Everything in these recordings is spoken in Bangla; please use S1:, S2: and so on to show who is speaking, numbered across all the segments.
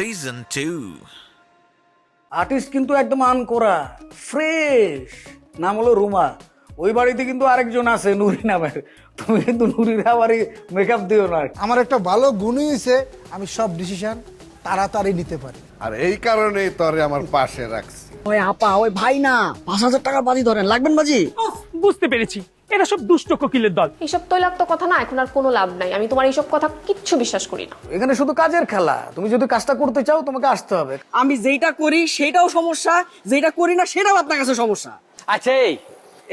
S1: Season 2.
S2: আর্টিস্ট কিন্তু একদম আনকোরা ফ্রেশ নাম হলো রুমা। ওই বাড়িতে কিন্তু আরেকজন আছে নুরি নামের। তুমি কিন্তু নুরির আবার মেকআপ দিও না
S3: আমার একটা ভালো গুণই হয়েছে আমি সব ডিসিশন তাড়াতাড়ি নিতে পারি।
S4: আর এই কারণেই তোরে আমার পাশে রাখছি।
S5: ওই আপা ওই ভাই না পাঁচ হাজার টাকার বাজি ধরেন লাগবেন বাজি?
S6: বুঝতে পেরেছি। এরা সব দুষ্ট কোকিলের দল।
S7: এইসব তৈলাক্ত কথা না এখন আর কোনো লাভ নাই। আমি তোমার এইসব কথা কিচ্ছু বিশ্বাস করি না।
S2: এখানে শুধু কাজের খেলা। তুমি যদি কাজটা করতে চাও তোমাকে আসতে হবে।
S5: আমি যেইটা করি সেটাও সমস্যা। যেটা করি না সেটাও আপনার কাছে সমস্যা।
S8: আচ্ছা এই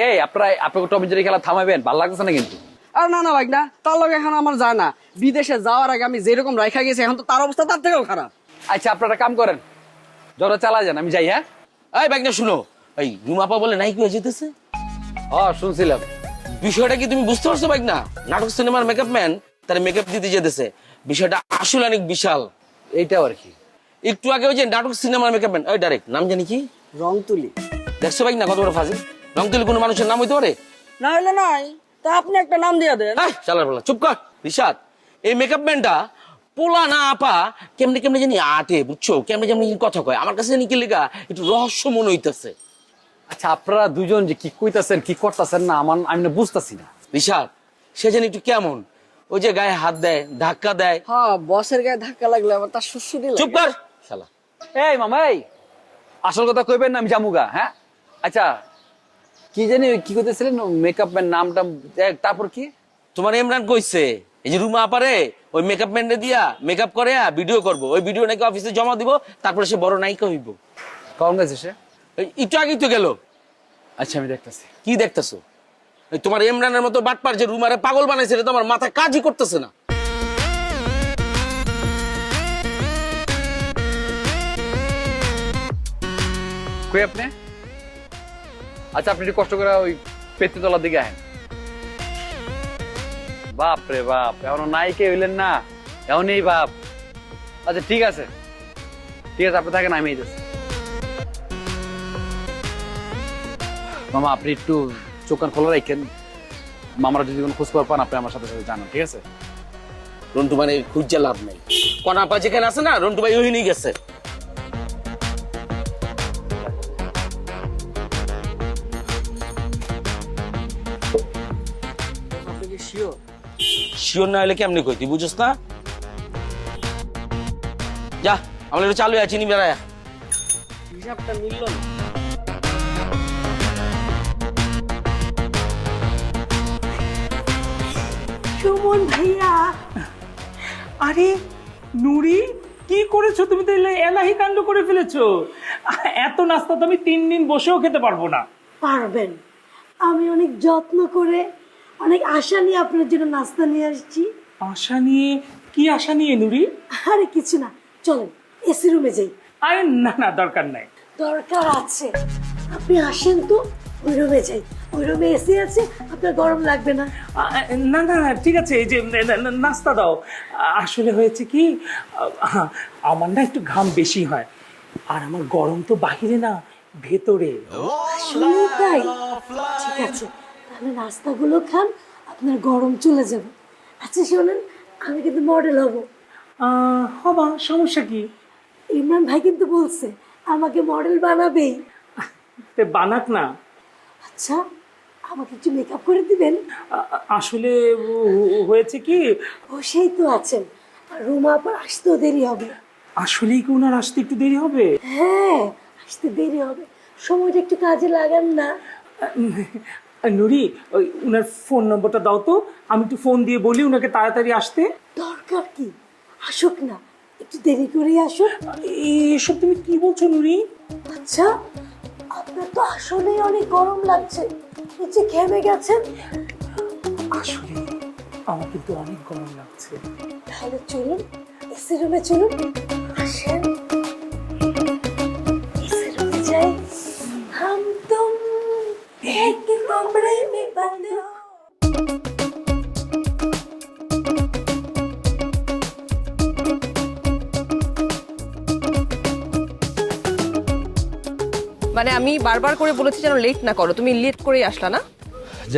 S8: এই আপনারা আপনাকে টম জেরি খেলা থামাবেন ভালো লাগতেছে না কিন্তু?
S5: আর না না ভাই না তার লগে এখন আমার যায় না। বিদেশে যাওয়ার আগে আমি যেরকম রাইখা গেছি এখন তো তার অবস্থা তার থেকেও খারাপ।
S8: আচ্ছা আপনারা কাম করেন। জ্বর চালা যান আমি যাই হ্যাঁ? এই ব্যাগটা শুনো। এই রুমাপা বলে নাইকি হয়ে যেতেছে? ও শুনছিলাম। বিষয়টা কি তুমি বুঝতে পারছ বাইক? না। নাটক সিনেমার মেকআপ ম্যান তার মেকআপ দিতে যেতেছে। বিষয়টা আসলে অনেক বিশাল। এইটাও আর কি। একটু আগে ওই যে নাটক সিনেমার মেকআপ ম্যান ওই ডাইরেক্ট নাম জানি কি?
S5: রং তুলি
S8: দেখছ বাইক? না কত বড় ফাজিল। রংতুলি কোনো মানুষের নাম হইতে পারে?
S5: না হলে নাই। তা আপনি একটা নাম দিয়ে দেন।
S8: চালার বলা চুপ কর রিশাদ। এই মেকআপ ম্যানটা পোলা না আপা কেমনে কেমনে জানি আটে বুঝছ? কেমনে কেমনে জানি কথা কয়। আমার কাছে জানি কি লেখা একটু রহস্য মনে হইতেছে।
S9: আচ্ছা আপনারা দুজন যে কি কইতাছেন কি করতেছেন না আমার আমি না বুঝতাছি না।
S8: বিশাল সে জানি একটু কেমন? ওই যে গায়ে হাত দেয় ধাক্কা দেয়।
S5: হ্যাঁ বসের গায়ে ধাক্কা লাগলে আবার তার সুসুদি
S8: চুপ কর! শালা।
S9: এই মামা এই! আসল কথা কইবেন না আমি জামুগা হ্যাঁ? আচ্ছা কি জানি ওই কি করতেছিলেন মেকআপ ম্যান নামটা দেখ, তারপর কি?
S8: তোমার ইমরান কইছে এই যে রুমা আপারে ওই মেকআপ ম্যানরে দিয়া মেকআপ করে ভিডিও করব। ওই ভিডিও নাকি অফিসে জমা দিব তারপরে সে বড় নায়িকা হইব।
S9: কখন গেছে সে?
S8: একটু আগেই তো গেল।
S9: আচ্ছা আমি দেখতেছি।
S8: কি দেখতেছো? তোমার ইমরানের মতো বাটপার যে রুমারে পাগল বানাইছে, এটা তোমার মাথা কাজই করতেছে না।
S9: কই আপনি? আচ্ছা আপনি একটু কষ্ট করে ওই পেতে তলার দিকে আহেন। বাপ রে বাপ, এখনও নাইকে হইলেন না এমনই বাপ। আচ্ছা ঠিক আছে। ঠিক আছে, আপনি থাকেন, আমি যাচ্ছি মামা আপনি একটু চোখ কান খোলা রাখেন। মামারা যদি কোনো খোঁজ খবর পান আপনি আমার সাথে সাথে জানান ঠিক আছে?
S8: রন্টু মানে খুঁজছে লাভ নেই। কনাপা যেখানে আছে না রন্টু ভাই ওই নিয়ে গেছে
S5: আপনি শিওর
S8: না হলে কেমনি কই তুই বুঝছ না? যা আমরা একটু চালু আছি নি বেড়ায়
S5: হিসাবটা মিলল না।
S6: সুমন ভাইয়া। আরে নুরি কি করেছ তুমি তো এলে এলাহি কাণ্ড করে ফেলেছো। এত নাস্তা তো আমি তিন দিন বসেও খেতে পারব না।
S10: পারবেন। আমি অনেক যত্ন করে অনেক আশা নিয়ে আপনার জন্য নাস্তা নিয়ে আসছি।
S6: আশা নিয়ে? কি আশা নিয়ে নুরি?
S10: আরে কিছু না। চলেন এসি রুমে যাই।
S6: আরে না না দরকার নাই।
S10: দরকার আছে। আপনি আসেন তো ওই রুমে যাই। ওই রুমে এসি আছে আপনার গরম লাগবে না।
S6: না না না ঠিক আছে এই যে না- না- নাস্তা দাও। আসলে হয়েছে কি আমার না একটু ঘাম বেশি হয়। আর আমার গরম তো বাহিরে না ভেতরে।
S10: আসলে তাই ঠিক আছে তাহলে নাস্তাগুলো খান আপনার গরম চলে যাবে। আচ্ছা শোনেন আমি কিন্তু মডেল হব।
S6: হবা সমস্যা কি?
S10: ইমরান ভাই কিন্তু বলছে আমাকে মডেল বানাবেই।
S6: তে বানাক না।
S10: আচ্ছা আমাকে একটু মেকআপ করে দিবেন।
S6: আসলে হয়েছে কি?
S10: বসেই তো আছেন। আর রুমা আবার আসতেও দেরি হবে।
S6: আসলেই কি ওনার আসতে একটু দেরি হবে?
S10: হ্যাঁ আসতে দেরি হবে। সময়টা একটু কাজে লাগান না।
S6: নুরি ওই উনার ফোন নম্বরটা দাও তো। আমি একটু ফোন দিয়ে বলি উনাকে তাড়াতাড়ি আসতে।
S10: দরকার কি? আসুক না। একটু দেরি করেই আসুক।
S6: এসব তুমি কি বলছো নুরি?
S10: আচ্ছা আপনার তো আসলেই অনেক গরম লাগছে। যে ঘেমে গেছেন?
S6: আসলে আমার কিন্তু অনেক গরম লাগছে।
S10: তাহলে চলুন এসি রুমে চলুন আসেন। এসি রুমে যাই। হাম তুম এক কমরে মে বন্ধ।
S7: মানে আমি বারবার করে বলেছি যেন লেট না করো। তুমি লেট করেই আসলা না?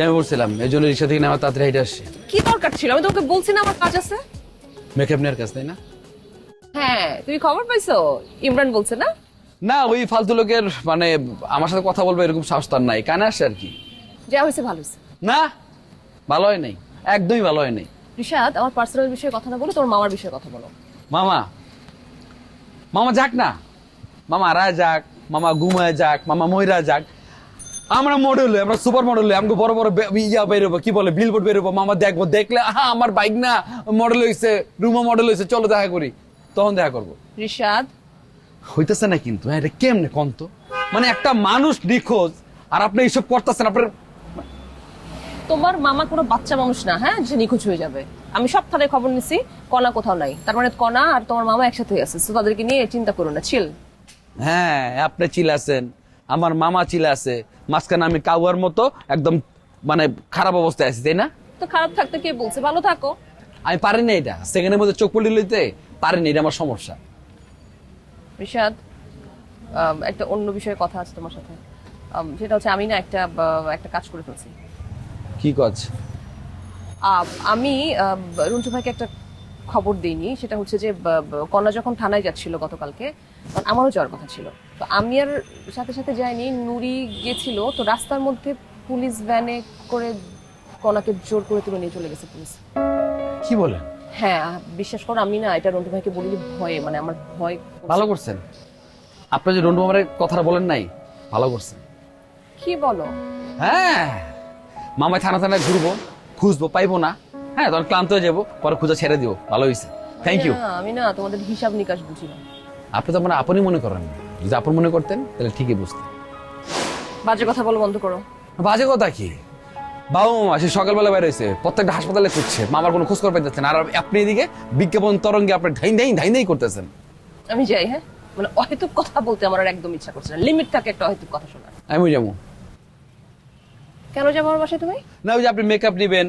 S9: আমি বলছিলাম এই জন্য রিক্সা থেকে নেওয়া তাড়াতাড়ি হেঁটে আসছে।
S7: কি দরকার ছিল? আমি তোমাকে বলছি না আমার কাজ আছে?
S9: মেকআপ নেওয়ার কাজ তাই না?
S1: হ্যাঁ তুমি খবর পাইছো? ইমরান বলছে না?
S9: না ওই ফালতু লোকের মানে আমার সাথে কথা বলবে এরকম সাহস তার নাই। কানে আসে আর কি?
S1: যা হয়েছে ভালো হয়েছে।
S9: না? ভালো হয় নাই? একদমই ভালো হয় নাই।
S1: রিশাদ আমার পার্সোনাল বিষয়ে কথা না বলে তোমার মামার বিষয়ে কথা বলো।
S9: মামা মামা যাক না। মামা রায় যাক। মামা ঘুমায় যাক মামা ময়রা যাক। আমরা মডেল আমরা সুপার মডেল আমাকে বড় বড় ইয়া বেরোবো কি বলে বিলবোর্ড বেরোবো মামা দেখব। দেখলে আহা আমার বাইক না মডেল হয়েছে রুমা মডেল হয়েছে চলো দেখা করি। তখন দেখা করব।
S1: রিশাদ?
S9: হইতেছে না কিন্তু হ্যাঁ এটা কেমনে কন্ত? মানে একটা মানুষ নিখোঁজ আর আপনি এইসব করতেছেন আপনার
S1: তোমার মামা কোনো বাচ্চা মানুষ না হ্যাঁ? যে নিখোঁজ হয়ে যাবে। আমি সব থানায় খবর নিছি কণা কোথাও নাই। তার মানে কণা আর তোমার মামা একসাথে আছে তো তাদেরকে নিয়ে চিন্তা করো না চিল
S9: হ্যাঁ আপনি চিলাছেন আমার মামা চিলাছে মাঝখানে আমি কাউয়ার মতো একদম মানে খারাপ অবস্থায় আছি তাই না?
S1: তো খারাপ থাকতে কে বলছে? ভালো থাকো।
S9: আমি পারি না এটা। সেকেন্ডের মধ্যে চোখ পড়ে লইতে পারিনি এটা আমার সমস্যা।
S1: আম, একটা অন্য বিষয়ে কথা আছে তোমার সাথে। সেটা হচ্ছে আমি না একটা একটা কাজ করে ফেলছি।
S9: কি কাজ?
S1: আমি আম, রুন্টু ভাইকে একটা খবর দিইনি। সেটা হচ্ছে যে কন্যা যখন থানায় যাচ্ছিল গতকালকে তখন আমারও যাওয়ার কথা ছিল। তো আমি আর সাথে সাথে যাইনি নুরি গেছিল তো রাস্তার মধ্যে পুলিশ ভ্যানে করে কনাকে জোর করে তুলে নিয়ে চলে গেছে পুলিশ।
S9: কি বলেন?
S1: হ্যাঁ বিশ্বাস করো আমি না এটা রন্টু ভাইকে বলিনি ভয়ে মানে আমার ভয়
S9: ভালো করছেন? আপনি যে রন্ডু মামারের কথাটা বলেন নাই ভালো করছেন।
S1: কি বলো?
S9: হ্যাঁ মামায় থানা থানায় ঘুরবো খুঁজবো পাইবো না। হ্যাঁ তখন ক্লান্ত হয়ে যাব পরে খুঁজে ছেড়ে দিও ভালো হয়েছে। থ্যাংক ইউ
S1: আমি না তোমাদের হিসাব নিকাশ বুঝি না।
S9: আপনি তো মানে আপনি মনে করেন যদি আপন মনে করতেন তাহলে ঠিকই বুঝতেন।
S1: বাজে কথা বলো বন্ধ করো।
S9: বাজে কথা কি? বাবু মামা সে সকালবেলা বের হয়েছে। প্রত্যেকটা হাসপাতালে খুঁজছে। মামার কোনো খোঁজ করে পাইতেছেন আর আপনি এদিকে বিজ্ঞাপন তরঙ্গে আপনি ধাই ধাই ধাই ধাই করতেছেন।
S1: আমি যাই হ্যাঁ? মানে অহেতুক কথা বলতে আমার একদম ইচ্ছা করছে না। লিমিট থাকে একটা অহেতুক কথা শোনার।
S9: আমি যাব।
S1: কেন যাব আমার বাসায় তুমি?
S9: না ওই যে আপনি মেকআপ নেবেন।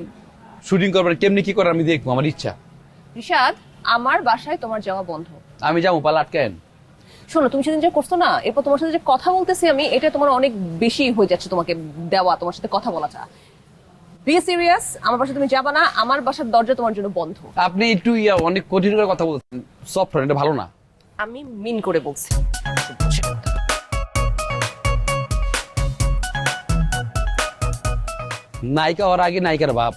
S9: শুটিং করবেন কেমনি কি করেন আমি দেখব আমার ইচ্ছা।
S1: রিশাদ আমার বাসায় তোমার যাওয়া বন্ধ।
S9: আমি যাব পালা আটকেন
S1: শোনো তুমি সেদিন যে করছ না এরপর তোমার সাথে যে কথা বলতেছি আমি এটা তোমার অনেক বেশি হয়ে যাচ্ছে তোমাকে দেওয়া তোমার সাথে কথা বলাটা বি সিরিয়াস আমার বাসায় তুমি যাবা না আমার বাসার দরজা তোমার জন্য বন্ধ।
S9: আপনি একটু ইয়া অনেক কঠিন করে কথা বলছেন। সফট এটা ভালো না।
S1: আমি মিন করে বলছি।
S9: নায়িকা হওয়ার আগে নায়িকার বাপ।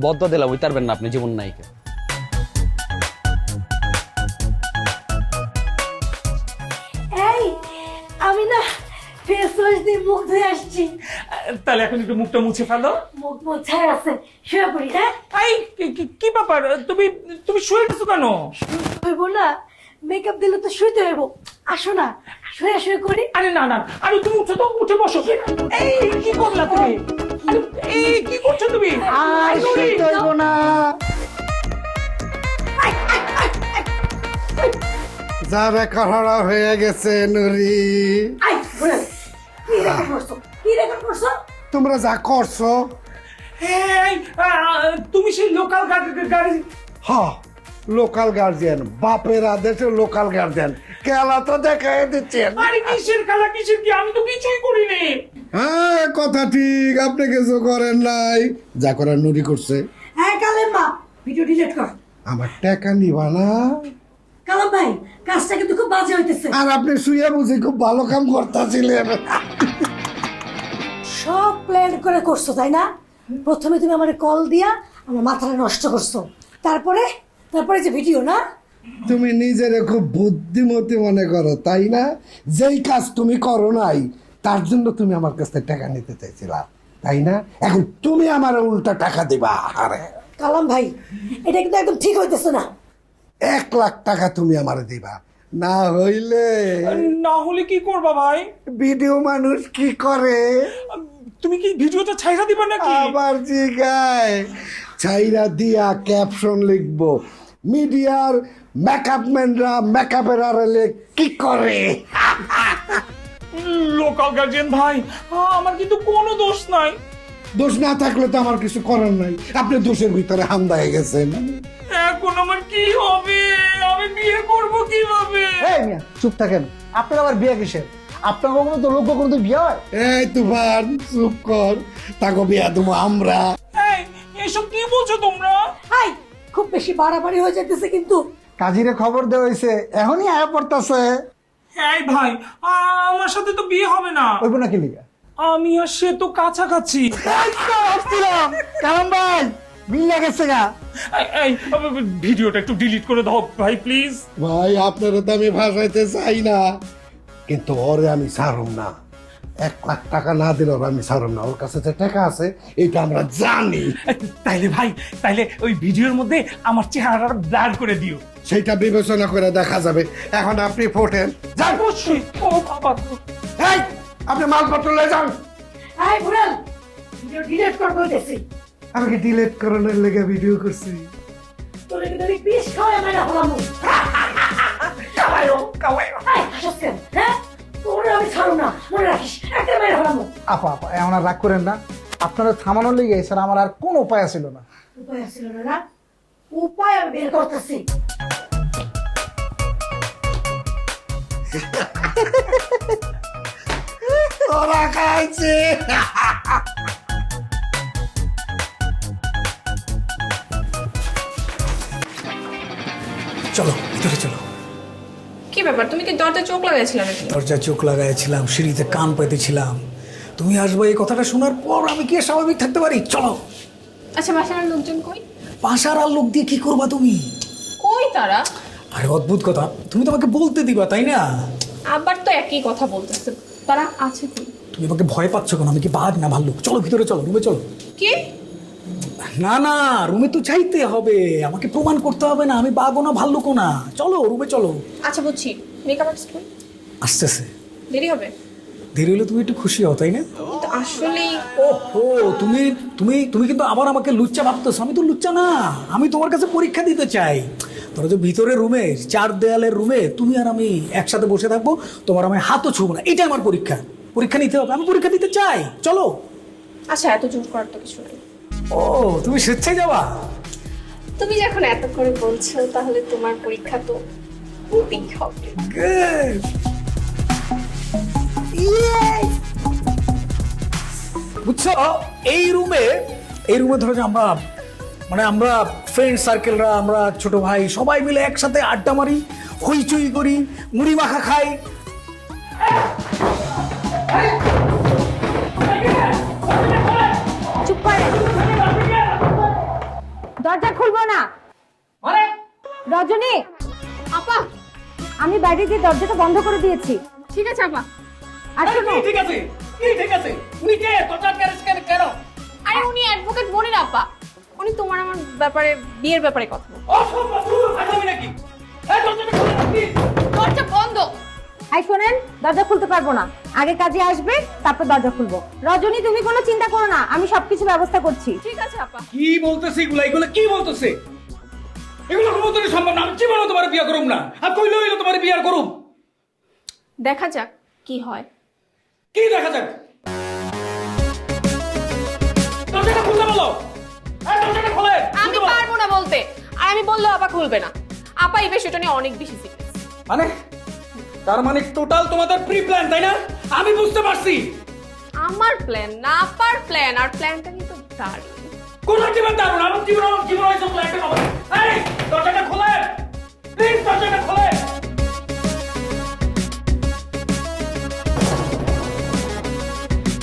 S9: বদ্ধ দিলাম ওই তারবেন না আপনি জীবন নায়িকা।
S10: এই আমি না ফেস ওয়াশ দিয়ে মুখ ধুয়ে আসছি।
S6: তাহলে এখন একটু মুখটা মুছে ফেলো।
S10: মুখ মোছায় আছে শুয়ে পড়ি হ্যাঁ?
S6: এই কি- কি- কি ব্যাপার? তুমি তুমি শুয়ে গেছো কেন?
S10: হইব না মেকআপ দিলে তো শুইতে হইব। আসো না শুয়ে শুয়ে করি।
S6: আরে না না আরে তুমি উঠো তো উঠে বসো। এই কি করলা তুমি? এই কি করছ তুমি?
S3: আর
S6: আরে,
S3: হইব না।
S4: যারা কাহারা হয়ে গেছে নুরি তোমরা যা করছ।
S6: তুমি সেই লোকাল গাড়ি
S4: হ লোকাল গার্জিয়ান বাপের আদেশে লোকাল গার্জিয়ান খেলা তো দেখাই দিচ্ছেন।
S6: আরে কিসের খেলা কিসের কি? আমি তো কিছুই করিনি।
S4: হ্যাঁ কথা ঠিক আপনি কিছু করেন নাই। যা করার নুরি করছে।
S10: হ্যাঁ কালেম মা ভিডিও ডিলিট কর।
S4: আমার টাকা নিবা না।
S10: কালাম ভাই কাজটা কিন্তু খুব বাজে হইতেছে।
S4: আর আপনি শুয়ে বুঝি খুব ভালো কাম করতেছিলেন।
S10: সব প্ল্যান করে করছ তাই না? প্রথমে তুমি আমার কল দিয়া আমার মাথাটা নষ্ট করছ। তারপরে তারপরে যে ভিডিও না?
S4: তুমি নিজের খুব বুদ্ধিমতী মনে করো তাই না? যেই কাজ তুমি করো নাই তার জন্য তুমি আমার কাছ থেকে টাকা নিতে চাইছিলা তাই না? এখন তুমি আমার উল্টা টাকা দিবা আরে।
S10: কালাম ভাই এটা কিন্তু একদম ঠিক হইতেছে না।
S4: এক লাখ টাকা তুমি আমার দিবা। না হইলে
S6: না হলে কি করবা ভাই?
S4: ভিডিও মানুষ কি করে?
S6: তুমি কি ভিডিওটা ছাইরা দিবা নাকি?
S4: আবার জিগায়। ছাইরা দিয়া ক্যাপশন লিখব। মিডিয়ার মেকআপ ম্যানরা মেকআপের আড়ালে কি করে?
S6: লোকাল গার্জিয়ান ভাই আমার কিন্তু কোনো দোষ নাই।
S4: দোষ না থাকলে তো আমার কিছু করার নাই। আপনি দোষের ভিতরে হামদা হয়ে গেছেন।
S6: এখন আমার কি হবে? আমি বিয়ে করব কীভাবে?
S3: এই মিয়া চুপ থাকেন। আপনার আবার বিয়ে কিসের? আপনার কখনো তো লোক কখনো তো বিয়ে হয়?
S4: এই তুফান চুপ কর। তাকে বিয়া দেবো আমরা।
S6: এই এসব কি বলছো তোমরা?
S10: হাই খুব বেশি বাড়াবাড়ি হয়ে যেতেছে কিন্তু।
S3: কাজীরে খবর দেওয়া হয়েছে এখনই আয়া পড়তাছে।
S6: এই ভাই আমার সাথে তো বিয়ে হবে না।
S3: ওইব না কি লিগা?
S6: আমি আর সে তো কাছাকাছি।
S3: আসছিলাম কারণ ভাই মিলে গেছে গা।
S6: এই- এই ভিডিওটা একটু ডিলিট করে দাও ভাই প্লিজ
S4: ভাই আপনারা তো আমি ভাসাইতে চাই না। কিন্তু ওরে আমি ছাড়ুম না। এক লাখ টাকা না দিলে আমি ছাড়ুম না। ওর কাছে যে টাকা আছে এটা আমরা জানি।
S6: তাইলে ভাই তাইলে ওই ভিডিওর মধ্যে আমার চেহারাটা ব্লার করে দিও।
S4: সেইটা বিবেচনা করে দেখা যাবে। এখন আপনি ফোটেন। যান।
S6: অবশ্যই। ও বাবা
S4: এই আপনি মালপত্র লয়ে যান।
S10: এই বুড়াল ভিডিও ডিলিট করে বলতেছি
S4: আমি কি ডিলেট করানোর লেগে ভিডিও করছি?
S10: তোরে কিন্তু আমি বিষ খাওয়াই মেরে হলাম হাসছ কেন হ্যাঁ? তোরে আমি ছাড়ো না মনে রাখিস একটা মেরে হলাম
S3: আপা আপা এমন আর রাগ করেন না। আপনারা থামানোর লেগে স্যার আমার আর কোনো উপায় ছিল না।
S10: উপায় ছিল না না? উপায় আমি বের করতেছি।
S4: তোরা খাইছে।
S2: চলো ভিতরে চলো।
S7: ব্যাপার? তুমি কি দরজায় চোখ লাগাইছিলে নাকি?
S2: দরজায় চোখ লাগাইছিলাম সিঁড়িতে কান পেতেছিলাম। তুমি আসবে এই কথাটা শোনার পর আমি কি স্বাভাবিক থাকতে পারি? চলো।
S7: আচ্ছা বাসার লোকজন কই?
S2: পাশার আর লোক দিয়ে কি করবা তুমি?
S7: কই তারা?
S2: আরে অদ্ভুত কথা তুমি তো আমাকে বলতে দিবা তাই না?
S7: আবার তো একই কথা বলতেছে। তারা আছে কই?
S2: তুমি আমাকে ভয় পাচ্ছ কেন? আমি কি বাঘ না ভাল্লুক? চলো ভিতরে চলো রুমে চলো।
S7: কি?
S2: না না রুমে তো চাইতে হবে। আমাকে প্রমাণ করতে হবে না আমি বাঘও না ভাল্লুকও না। চলো রুমে চলো।
S7: আচ্ছা বুঝছি। মেকআপ আর্টিস্ট কই
S2: আসতেছে।
S7: দেরি হবে?
S2: দেরি হলে তুমি একটু খুশি হও তাই না?
S7: কিন্তু আসলেই
S2: ও ও তুমি তুমি তুমি কিন্তু আবার আমাকে লুচ্চা ভাবতেছো। আমি তো লুচ্চা না আমি তোমার কাছে পরীক্ষা দিতে চাই। ধরো যে ভিতরে রুমে চার দেয়ালের রুমে তুমি আর আমি একসাথে বসে থাকব তোমার আমি হাতও ছুবো না। এটা আমার পরীক্ষা। পরীক্ষা নিতে হবে আমি পরীক্ষা দিতে চাই। চলো।
S7: আচ্ছা এত জোর করার তো কিছু নেই।
S2: ও তুমি স্বেচ্ছায় যাবা?
S7: তুমি যখন এত করে বলছো তাহলে তোমার পরীক্ষা তো হতেই হবে।
S2: Good. বুঝছ এই রুমে এই রুমে ধরো যে আমরা মানে আমরা ফ্রেন্ড সার্কেলরা আমরা ছোট ভাই সবাই মিলে একসাথে আড্ডা মারি হইচই করি মুড়ি মাখা খাই।
S10: দরজা খুলবো না। রজনী!
S7: আপা!
S10: আমি বাইরে গিয়ে দরজাটা বন্ধ করে দিয়েছি।
S7: ঠিক আছে আপা।
S10: আর শোনো।
S6: ঠিক আছে? কি ঠিক আছে? উনি কে দরজা কেন কেন কেন?
S7: আরে উনি অ্যাডভোকেট মনির আপা। উনি তোমার আমার ব্যাপারে বিয়ের ব্যাপারে কথা বল
S6: অসম্ভব আসামি নাকি? এই দরজাটা খুলে দাও
S7: দরজা বন্ধ।
S10: আই শোনেন দরজা খুলতে পারব না। আগে কাজে আসবে তারপর দরজা খুলবো। রজনী তুমি কোনো চিন্তা করো না আমি সবকিছু ব্যবস্থা করছি।
S7: ঠিক আছে আপা।
S6: কি বলতেছে এগুলো? এগুলো কি বলতেছে? এগুলো কোনো মতনই সম্ভব না। আমি জীবনে তোমার বিয়ে করুম না। আর কইলে হইল তোমার বিয়ে করুম।
S7: দেখা যাক কি হয়।
S6: কি দেখা যাক? দরজাটা খুলতে বলো। এই দরজাটা খোলে।
S7: আমি পারব না বলতে। আর আমি বললেও আপা খুলবে না। আপা এই বিষয়টা নিয়ে অনেক বেশি সিরিয়াস
S6: মানে? তার মানে টোটাল তোমাদের প্রি প্ল্যান তাই না? আমি বুঝতে পারছি।
S7: আমার প্ল্যান না আপার প্ল্যান আর প্ল্যানটা কিন্তু দারুণ।
S6: কোন জীবন দারুণ আমার জীবন আমার জীবন হয়েছে প্ল্যানটা পাবো এই দরজাটা খোলে। প্লিজ দরজাটা খোলে।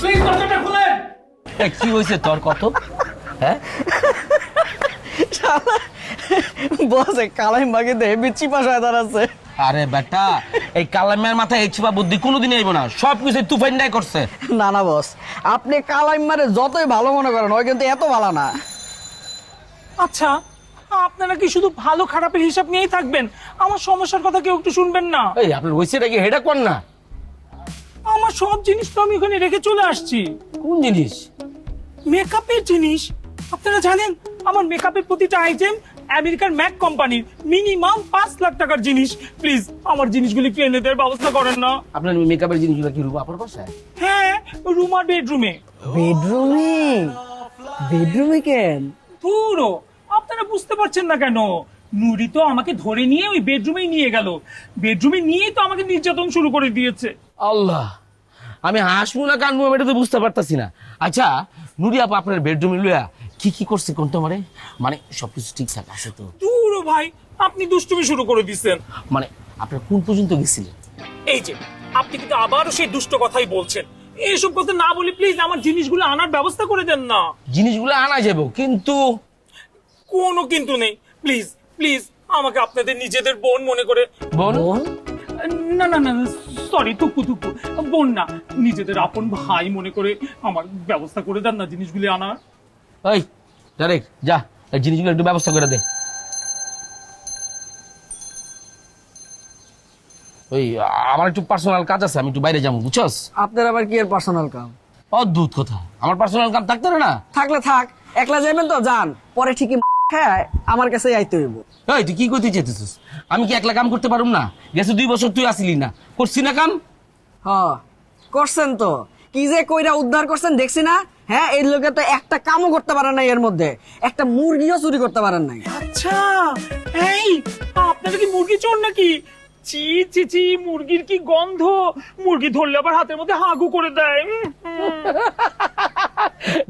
S6: প্লিজ দরজাটা খোলেন
S8: কি হয়েছে তোর কত? হ্যাঁ?
S5: বসে কালাই মাগে দেহে বিচ্ছি পাশায় দাঁড়াচ্ছে।
S8: আরে বেটা এই কালামের মাথায় এই ছিপা বুদ্ধি কোনোদিন আইব না। সব কিছু তুফাইন্ডাই করছে।
S5: না না বস। আপনি কালাই মারে যতই ভালো মনে করেন ওই কিন্তু এত ভালো না।
S6: আচ্ছা আপনারা কি শুধু ভালো খারাপের হিসাব নিয়েই থাকবেন? আমার সমস্যার কথা কেউ একটু শুনবেন না।
S8: এই আপনার হয়েছে নাকি হেডা কর না?
S6: আমার সব জিনিস তো আমি ওখানে রেখে চলে আসছি।
S8: কোন জিনিস?
S6: মেকআপের জিনিস। আপনারা জানেন আমার মেকআপের প্রতিটা আইটেম আমেরিকার ম্যাক কোম্পানির মিনিমাম পাঁচ লাখ টাকার জিনিস। প্লিজ আমার জিনিসগুলি একটু এনে দেওয়ার ব্যবস্থা করেন না।
S8: আপনার মেকআপের জিনিসগুলো কি রূপ আপনার বাসায়
S6: হ্যাঁ রুম আর বেডরুমে।
S5: বেডরুমে? বেডরুমে কেন?
S6: পুরো আপনারা বুঝতে পারছেন না কেন? নুরি তো আমাকে ধরে নিয়ে ওই বেডরুমে নিয়ে গেল। বেডরুমে নিয়েই তো আমাকে নির্যাতন শুরু করে দিয়েছে।
S8: আল্লাহ আমি হাসবো না কানবো আমি এটা তো বুঝতে পারতাছি না। আচ্ছা নুরি আপা আপনার বেডরুমে লইয়া কি কি করছে কোন তোমারে? মানে সবকিছু ঠিকঠাক আছে তো?
S6: দূর ভাই আপনি দুষ্টুমি শুরু করে দিচ্ছেন
S8: মানে আপনার কোন পর্যন্ত গেছিলেন?
S6: এই যে আপনি কিন্তু আবারও সেই দুষ্ট কথাই বলছেন। এইসব কথা না বলে প্লিজ আমার জিনিসগুলো আনার ব্যবস্থা করে দেন না।
S8: জিনিসগুলো আনা যাব কিন্তু
S6: কোনো কিন্তু নেই। প্লিজ প্লিজ আমাকে আপনাদের নিজেদের বোন মনে করে
S8: বোন?
S6: না না না সরি তুকু তুকু বোন না নিজেদের আপন ভাই মনে করে আমার ব্যবস্থা করে দেন না জিনিসগুলি আনার।
S8: ওই ডাইরেক্ট যা এই জিনিসগুলো একটু ব্যবস্থা করে দে। ওই আমার একটু পার্সোনাল কাজ আছে আমি একটু বাইরে যাব বুঝছস?
S5: আপনার আবার কি এর পার্সোনাল কাম?
S8: অদ্ভুত কথা। আমার পার্সোনাল কাম থাকতে না?
S5: থাকলে থাক একলা যাবেন তো যান। পরে ঠিকই আমার কাছে আইতে হইব।
S8: এই তুই কি করতে চেয়েছিস আমি কি একলা কাম করতে পারুম না? গেছে দুই বছর তুই আসিলি না। করছি না কাম?
S5: হ করছেন তো। কি যে কইরা উদ্ধার করছেন দেখছি না। হ্যাঁ এই লোকে তো একটা কামও করতে পারেন নাই এর মধ্যে। একটা মুরগিও চুরি করতে পারেন নাই।
S6: আচ্ছা এই আপনারা কি মুরগি চোর নাকি? চি চি চি মুরগির কি গন্ধ? মুরগি ধরলে আবার হাতের মধ্যে হাগু করে দেয়।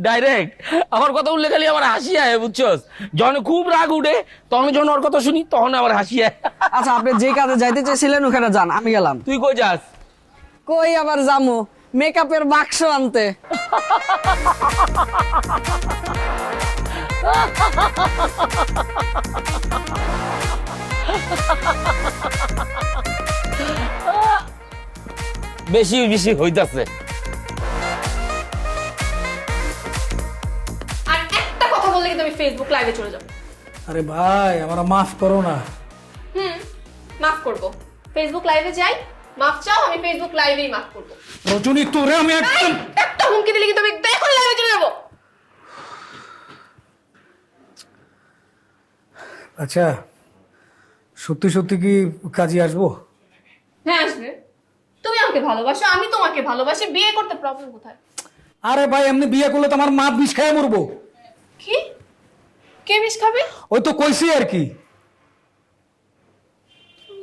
S8: ডাইরেক্ট আমার কথা উল্লেখ খালি আমার হাসি আয় বুঝছস? যখন খুব রাগ উঠে তখন যখন ওর কথা শুনি তখন আমার হাসি আয়
S5: আচ্ছা আপনি যে কাজে যাইতে চাইছিলেন ওখানে যান আমি গেলাম।
S8: তুই কই যাস?
S5: কই আবার জামু মেকআপের বাক্স আনতে।
S8: বেশি বেশি হইতাছে।
S7: আর একটা কথা বললে কিন্তু আমি ফেসবুক লাইভে চলে যাব।
S2: আরে ভাই আমার মাফ করো না।
S7: হুম মাফ করব। ফেসবুক লাইভে যাই মাফ চাও আমি ফেসবুক লাইভেই মাফ করব।
S2: রজনী তোরে আমি একদম
S7: একটা হুমকি দিলে কিন্তু আমি দেখুন লাইভে চলে যাব।
S2: আচ্ছা সত্যি সত্যি কি কাজে আসব?
S7: হ্যাঁ আসবে। তুমি আমাকে ভালোবাসো আমি তোমাকে ভালোবাসি বিয়ে করতে প্রবলেম কোথায়?
S2: আরে ভাই এমনি বিয়ে করলে তো আমার মা বিষ খায় মরবো।
S7: কি? কে বিষ খাবে?
S2: ওই তো কইছি আর কি।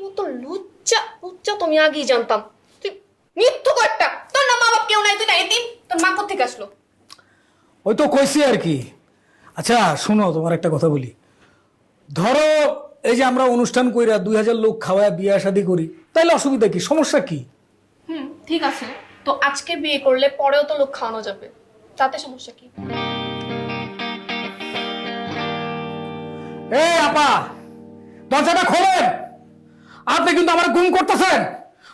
S7: ও তো লুচ্চা লুচ্চা তুমি আগেই জানতাম। তুই মৃত্যু একটা তোর না মা বাপ কেউ নাই তুই না এতিম তোর মা কোথেকে আসলো?
S2: ওই তো কইছি আর কি। আচ্ছা শুনো তোমার একটা কথা বলি। ধরো এই যে আমরা অনুষ্ঠান কইরা দুই হাজার লোক খাওয়ায় বিয়ে শাদি করি তাইলে অসুবিধা কি? সমস্যা কি?
S7: হুম ঠিক আছে। তো আজকে বিয়ে করলে পরেও তো লোক খাওয়ানো যাবে। তাতে সমস্যা কি?
S2: এ আপা দরজাটা খোলেন। আপনি কিন্তু আমার গুম করতেছেন।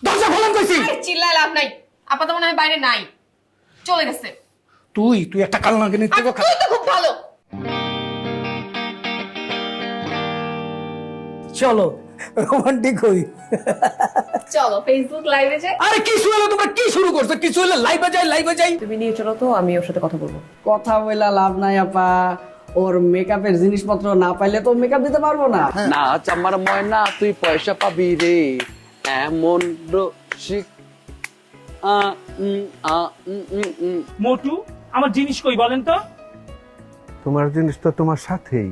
S2: দরজা খোলেন কইছি।
S7: চিল্লায় লাভ নাই। আপাতত মনে হয় বাইরে নাই। চলে গেছে।
S2: তুই তুই একটা কাল নাকি নিতে
S7: তুই তো খুব ভালো।
S2: চলো রোমান্টিক হই।
S7: চলো ফেসবুক লাইভে যাই।
S2: আরে হলো তোমরা কি শুরু করছ? কিছু হলে লাইভে যাই লাইভে যাই।
S1: তুমি নিয়ে চলো তো আমি ওর সাথে কথা বলব।
S5: কথা বইলা লাভ নাই আপা। ওর মেকআপের জিনিসপত্র না পাইলে তো মেকআপ দিতে পারব না।
S9: না চাম্মার ময়না তুই পয়সা পাবি রে। এমন রসিক আ, উম, আ, উম, উম, উম।
S6: মোটু আমার জিনিস কই বলেন তো
S4: তোমার জিনিস তো তোমার সাথেই